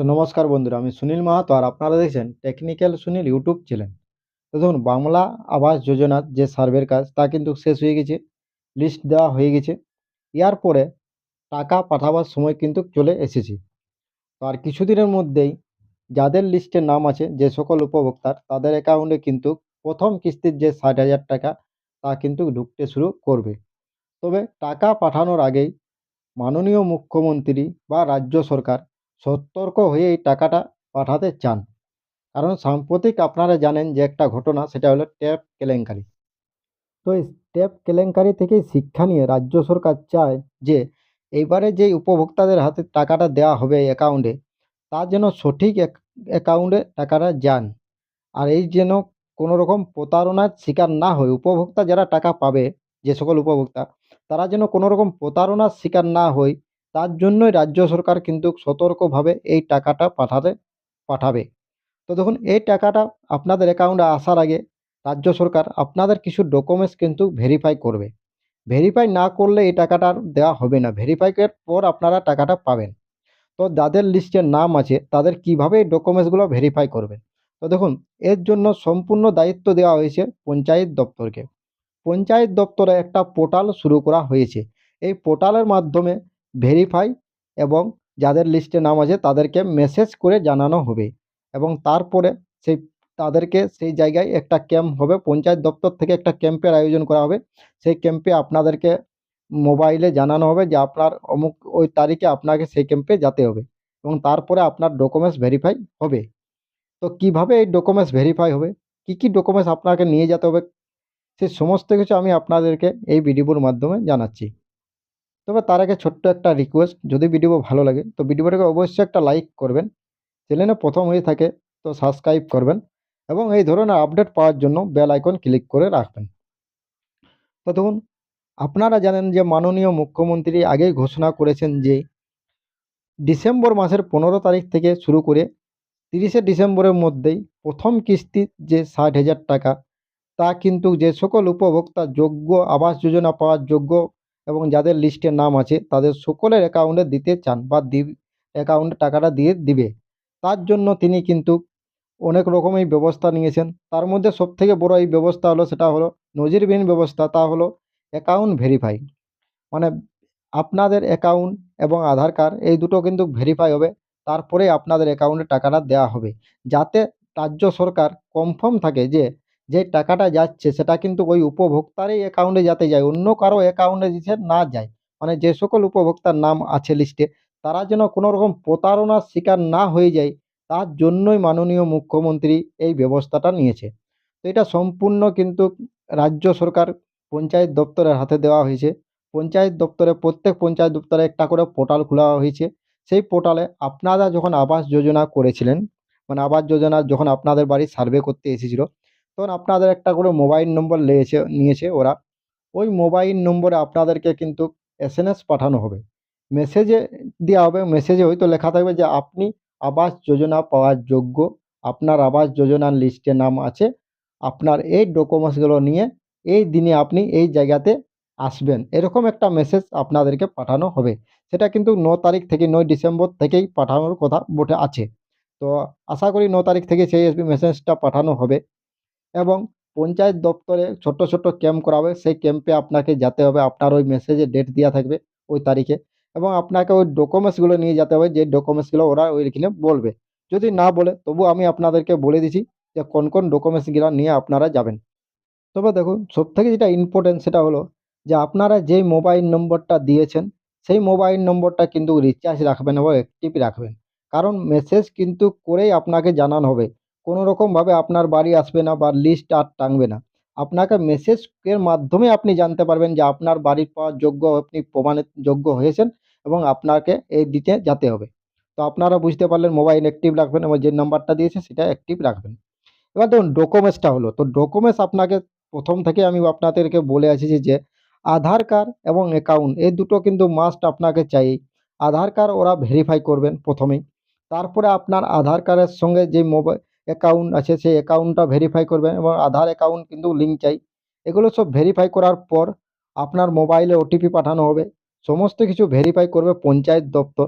তো নমস্কার বন্ধুরা, আমি সুনীল মাহাতো আর আপনারা দেখছেন টেকনিক্যাল সুনীল ইউটিউব চ্যানেল। তো দেখুন, বাংলা আবাস যোজনার যে সার্ভের কাজ, তা কিন্তু শেষ হয়ে গেছে লিস্ট দেওয়া হয়ে গেছে। ইয়ার পরে টাকা পাঠাবার সময় কিন্তু চলে এসেছে। তো আর কিছুদিনের মধ্যেই যাদের লিস্টে নাম আছে, যে সকল উপভোক্তার, তাদের অ্যাকাউন্টে কিন্তু প্রথম কিস্তির যে ষাট হাজার টাকা, তা কিন্তু ঢুকতে শুরু করবে। তবে টাকা পাঠানোর আগেই মাননীয় মুখ্যমন্ত্রী বা রাজ্য সরকার সতর্ক হয়ে এই টাকাটা পাঠাতে চান। কারণ সাম্প্রতিক আপনারা জানেন যে একটা ঘটনা, সেটা হলো ট্যাপ কেলেঙ্কারি। তো এই ট্যাপ কেলেঙ্কারি থেকেই শিক্ষা নিয়ে রাজ্য সরকার চায় যে, এইবারে যে উপভোক্তাদের হাতে টাকাটা দেওয়া হবে অ্যাকাউন্টে তার যেন সঠিক অ্যাকাউন্টে টাকাটা যান। আর এই যেন কোনো রকম প্রতারণার শিকার না হয়। উপভোক্তা যারা টাকা পাবে, যে সকল উপভোক্তা, তারা যেন কোনো রকম প্রতারণার শিকার না হয় তার জন্যই রাজ্য সরকার কিন্তু সতর্কভাবে এই টাকাটা পাঠাতে, পাঠাবে। তো দেখুন, এই টাকাটা আপনাদের অ্যাকাউন্টে আসার আগে রাজ্য সরকার আপনাদের কিছু ডকুমেন্টস কিন্তু ভেরিফাই করবে। ভেরিফাই না করলে এই টাকাটা দেওয়া হবে না। ভেরিফাইয়ের পর আপনারা টাকাটা পাবেন। তো যাদের লিস্টের নাম আছে, তাদের কীভাবে এই ডকুমেন্টসগুলো ভেরিফাই করবেন? তো দেখুন, এর জন্য সম্পূর্ণ দায়িত্ব দেওয়া হয়েছে পঞ্চায়েত দপ্তরকে। পঞ্চায়েত দপ্তরে একটা পোর্টাল শুরু করা হয়েছে। এই পোর্টালের মাধ্যমে ভেরিফাই এবং যাদের লিস্টে নাম আছে তাদেরকে মেসেজ করে জানানো হবে এবং তারপরে সেই, তাদেরকে সেই জায়গায় একটা ক্যাম্প হবে, পঞ্চায়েত দপ্তর থেকে একটা ক্যাম্পের আয়োজন করা হবে। সেই ক্যাম্পে আপনাদেরকে মোবাইলে জানানো হবে যে আপনার অমুক ওই তারিখে আপনাকে সেই ক্যাম্পে যেতে হবে এবং তারপরে আপনার ডকুমেন্টস ভেরিফাই হবে। তো কীভাবে এই ডকুমেন্টস ভেরিফাই হবে? কি কি ডকুমেন্টস আপনাকে নিয়ে যেতে হবে? সেই সমস্ত কিছু আমি আপনাদেরকে এই ভিডিওর মাধ্যমে জানাচ্ছি। তবে তার আগে ছোট্ট একটা রিকোয়েস্ট যদি ভিডিও ভালো লাগে, তো ভিডিওটাকে অবশ্যই একটা লাইক করবেন। চ্যানেলে প্রথম হয়ে থাকে, তো সাবস্ক্রাইব করবেন এবং এই ধরনের আপডেট পাওয়ার জন্য বেল আইকন ক্লিক করে রাখবেন। তো দেখুন আপনারা জানেন যে মাননীয় মুখ্যমন্ত্রী আগেই ঘোষণা করেছেন যে ডিসেম্বর মাসের পনেরো তারিখ থেকে শুরু করে তিরিশে ডিসেম্বরের মধ্যেই প্রথম কিস্তি যে ষাট হাজার টাকা, তা কিন্তু যে সকল উপভোক্তা যোগ্য আবাস যোজনা পাওয়ার যোগ্য এবং যাদের লিস্টে নাম আছে, তাদের সকলের অ্যাকাউন্টে দিতে চান বা দি অ্যাকাউন্টে টাকাটা দিয়ে দিবে। তার জন্য তিনি কিন্তু অনেক রকমই ব্যবস্থা নিয়েছেন। তার মধ্যে সবথেকে বড় এই ব্যবস্থা হলো, সেটা হলো নজিরবিহীন ব্যবস্থা, তা হলো অ্যাকাউন্ট ভেরিফাই মানে আপনাদের অ্যাকাউন্ট এবং আধার কার্ড এই দুটো কিন্তু ভেরিফাই হবে। তারপরে আপনাদের অ্যাকাউন্টে টাকাটা দেওয়া হবে। যাতে রাজ্য সরকার কনফার্ম থাকে যে যে টাকাটা যাচ্ছে সেটা কিন্তু ওই উপভোক্তারই অ্যাকাউন্টে যাতে যায়, অন্য কারও অ্যাকাউন্টে দিতে না যায়। মানে যে সকল উপভোক্তার নাম আছে লিস্টে তারা যেন কোনো রকম প্রতারণার শিকার না হয়ে যায়, তার জন্যই মাননীয় মুখ্যমন্ত্রী এই ব্যবস্থাটা নিয়েছে। তো এটা সম্পূর্ণ কিন্তু রাজ্য সরকার পঞ্চায়েত দপ্তরের হাতে দেওয়া হয়েছে। পঞ্চায়েত দপ্তরে, প্রত্যেক পঞ্চায়েত দপ্তরে একটা করে পোর্টাল খোলা হয়েছে। সেই পোর্টালে আপনারা যখন আবাস যোজনা করেছিলেন মানে আবাস যোজনা যখন আপনাদের বাড়ি সার্ভে করতে এসেছিল তখন আপনাদের একটা করে মোবাইল নম্বর নিয়েছে নিয়েছে ওরা। ওই মোবাইল নম্বরে আপনাদেরকে কিন্তু এস পাঠানো হবে। মেসেজে দেওয়া হবে, মেসেজে হয়তো লেখা থাকবে যে, আপনি আবাস যোজনা পাওয়ার যোগ্য। আপনার আবাস যোজনার লিস্টে নাম আছে। আপনার এই ডকুমেন্টসগুলো নিয়ে এই দিনে আপনি এই জায়গাতে আসবেন। এরকম একটা মেসেজ আপনাদেরকে পাঠানো হবে। সেটা কিন্তু ন তারিখ থেকে নয় ডিসেম্বর থেকেই পাঠানোর কথা বটে আছে। তো আশা করি ন তারিখ থেকে সেই মেসেজটা পাঠানো হবে। এবং পঞ্চায়েত দপ্তরে ছোট্ট ছোট্ট ক্যাম্প করা হবে। সেই ক্যাম্পে আপনাকে যেতে হবে। আপনার ওই মেসেজে ডেট দেওয়া থাকবে ওই তারিখে এবং আপনাকে ওই ডকুমেন্টসগুলো নিয়ে যেতে হবে। যে ডকুমেন্টসগুলো ওরা ওইখানে বলবে। যদি না বলে, তবু আমি আপনাদেরকে বলে দিচ্ছি যে কোন কোন ডকুমেন্টসগুলো নিয়ে আপনারা যাবেন। তবে দেখুন, সবথেকে যেটা ইম্পর্টেন্ট সেটা হলো যে আপনারা যেই মোবাইল নম্বরটা দিয়েছেন, সেই মোবাইল নম্বরটা কিন্তু রিচার্জ রাখবেন এবং অ্যাক্টিভ রাখবেন। কারণ মেসেজ কিন্তু করেই আপনাকে জানানো হবে। কোনো রকমভাবে আপনার বাড়ি আসবে না বা লিস্ট আর টাঙবে না। আপনাকে মেসেজের মাধ্যমে আপনি জানতে পারবেন যে আপনার বাড়ির পাওয়ার যোগ্য আপনি প্রমাণের যোগ্য হয়েছেন এবং আপনাকে এই দিতে যেতে হবে। তো আপনারা বুঝতে পারলেন মোবাইল অ্যাক্টিভ রাখবেন এবং যে নাম্বারটা দিয়েছে সেটা অ্যাক্টিভ রাখবেন। এবার দেখুন ডকুমেন্টসটা হলো। তো ডকুমেন্টস আপনাকে প্রথম থেকে আমি আপনাদেরকে বলে আসছি যে আধার কার্ড এবং অ্যাকাউন্ট এই দুটো কিন্তু মাস্ট আপনাকে চাই। আধার কার্ড ওরা ভেরিফাই করবেন প্রথমেই। তারপরে আপনার আধার কার্ডের সঙ্গে যে মোবাইল অ্যাকাউন্ট আছে, সেই অ্যাকাউন্টটা ভেরিফাই করবেন এবং আধার অ্যাকাউন্ট কিন্তু লিঙ্ক চাই। এগুলো সব ভেরিফাই করার পর আপনার মোবাইলে ওটিপি পাঠানো হবে। সমস্ত কিছু ভেরিফাই করবে পঞ্চায়েত দপ্তর।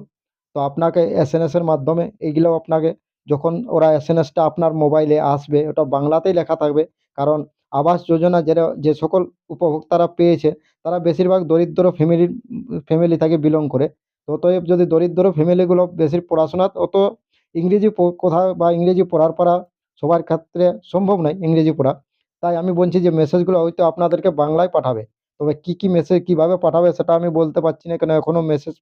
তো আপনাকে এসএমএসের মাধ্যমে এইগুলো আপনাকে যখন ওরা এসএমএসটা আপনার মোবাইলে আসবে, ওটা বাংলাতেই লেখা থাকবে। কারণ আবাস যোজনা যেটা, যে সকল উপভোক্তারা পেয়েছে, তারা বেশিরভাগ দরিদ্র ফ্যামিলির ফ্যামিলি থেকে বিলং করে। তো অতএব যদি দরিদ্র ফ্যামিলিগুলো বেশি পড়াশোনা অত ইংরেজি কথা বা ইংরেজি পড়ার পড়া সবার ক্ষেত্রে সম্ভব নয় ইংরেজি পড়া। তাই আমি বলছি যে মেসেজগুলো হয়তো আপনাদেরকে বাংলায় পাঠাবে। তবে কী কী মেসেজ কীভাবে পাঠাবে সেটা আমি বলতে পারছি না, কেন এখনও মেসেজ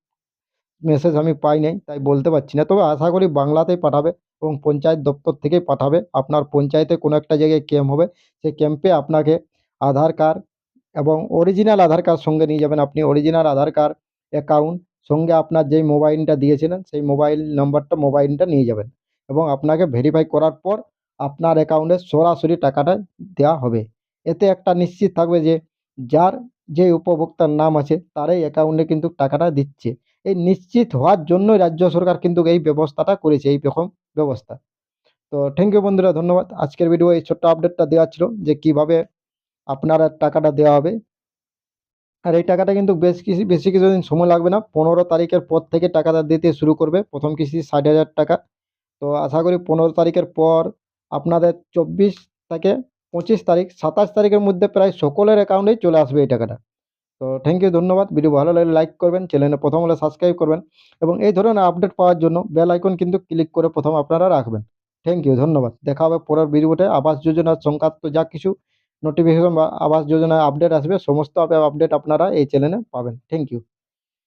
মেসেজ আমি পাই নাই, তাই বলতে পারছি না। তবে আশা করি বাংলাতেই পাঠাবে এবং পঞ্চায়েত দপ্তর থেকেই পাঠাবে। আপনার পঞ্চায়েতে কোনো একটা জায়গায় ক্যাম্প হবে। সেই ক্যাম্পে আপনাকে আধার কার্ড এবং অরিজিনাল আধার কার্ড সঙ্গে নিয়ে যাবেন। আপনি অরিজিনাল আধার কার্ড অ্যাকাউন্ট সঙ্গে আপনার যেই মোবাইলটা দিয়েছিলেন, সেই মোবাইল নম্বরটা মোবাইলটা নিয়ে যাবেন এবং আপনাকে ভেরিফাই করার পর আপনার অ্যাকাউন্টে সরাসরি টাকাটা দেওয়া হবে। এতে একটা নিশ্চিত থাকবে যে, যার যে উপভোক্তার নাম আছে, তারই অ্যাকাউন্টে কিন্তু টাকাটা দিচ্ছে। এই নিশ্চিত হওয়ার জন্যই রাজ্য সরকার কিন্তু এই ব্যবস্থাটা করেছে, এই রকম ব্যবস্থা। তো থ্যাংক ইউ বন্ধুরা, ধন্যবাদ। আজকের ভিডিও এই ছোট্ট আপডেটটা দেওয়া ছিল যে, কীভাবে আপনারা টাকাটা দেওয়া হবে। আর এই টাকাটা কিন্তু বেশ কিছু, বেশি কিছুদিন সময় লাগবে না। পনেরো তারিখের পর থেকে টাকাটা দিতে শুরু করবে। প্রথম কিস্তি ষাট হাজার টাকা। তো আশা করি পনেরো তারিখের পর আপনাদের চব্বিশ থেকে পঁচিশ তারিখ, সাতাশ তারিখের মধ্যে প্রায় সকলের অ্যাকাউন্টেই চলে আসবে এই টাকাটা। তো থ্যাংক ইউ ধন্যবাদ। ভিডিও ভালো লাগলে লাইক করবেন চ্যানেলে প্রথম হলে সাবস্ক্রাইব করবেন এবং এই ধরনের আপডেট পাওয়ার জন্য বেল আইকন কিন্তু ক্লিক করে প্রথম আপনারা রাখবেন। থ্যাংক ইউ ধন্যবাদ। দেখা হবে পরের ভিডিওতে আবাস যোজনার সংক্রান্ত যা কিছু নোটিফিকেশন বা আবাস যোজনা আপডেট আসবে সমস্ত আপডেট আপনারা এই চ্যানেলে পাবেন। Thank you